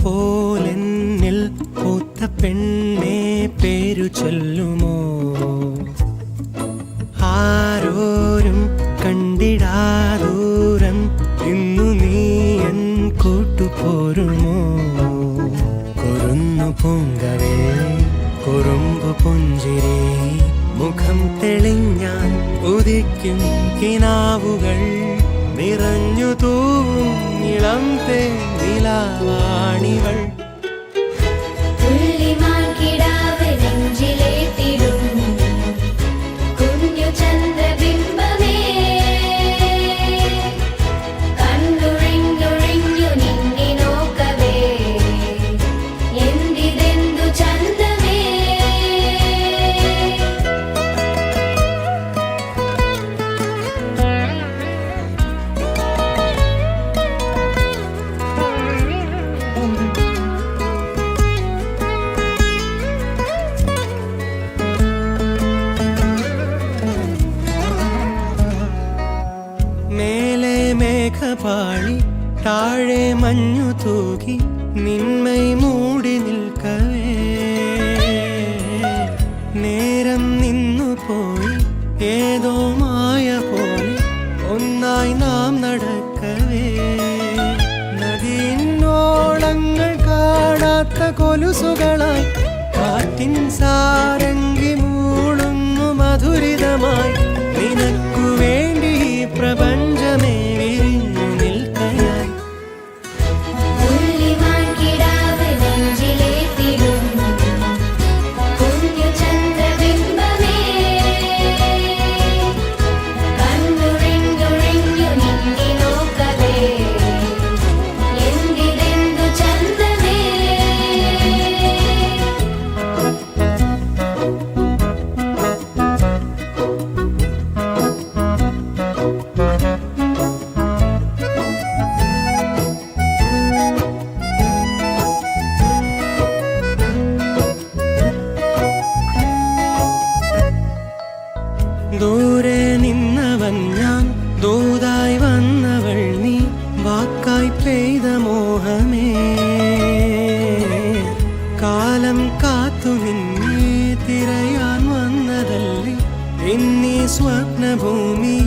പോലെന്നിൽ പൂത്ത പെണ്ണെ പേരു ചൊല്ലുമോ? ആരോരും കണ്ടിടാദൂരം ഇന്നു നീ എൻ കൂട്ടുപോരുമോ കുറുന്നു പൂങ്കവേ കുറുമ്പു പുഞ്ചിരി മുഖം തെളിഞ്ഞാൻ ഉദിക്കും കിനാവുകൾ നിറഞ്ഞു തൂവും ഇളം எல்லாம் മേഘപാളി താഴെ മഞ്ഞു തൂകി നിന്മൈ മൂടി നിൽക്കവേ. നേരം നിന്നു പോയി ഏതോ മായ പോലെ ഒന്നായി നാം നടക്കവേ. നദീന്നോളങ്ങൾ കാണാത്ത കൊലുസുകളായി കാറ്റിൻ സാരംഗി പെയ്ത മോഹമേ കാലം കാത്തു നിന്നെ തിരയാൻ വന്നതല്ലേ എന്നീ സ്വപ്നഭൂമിയിൽ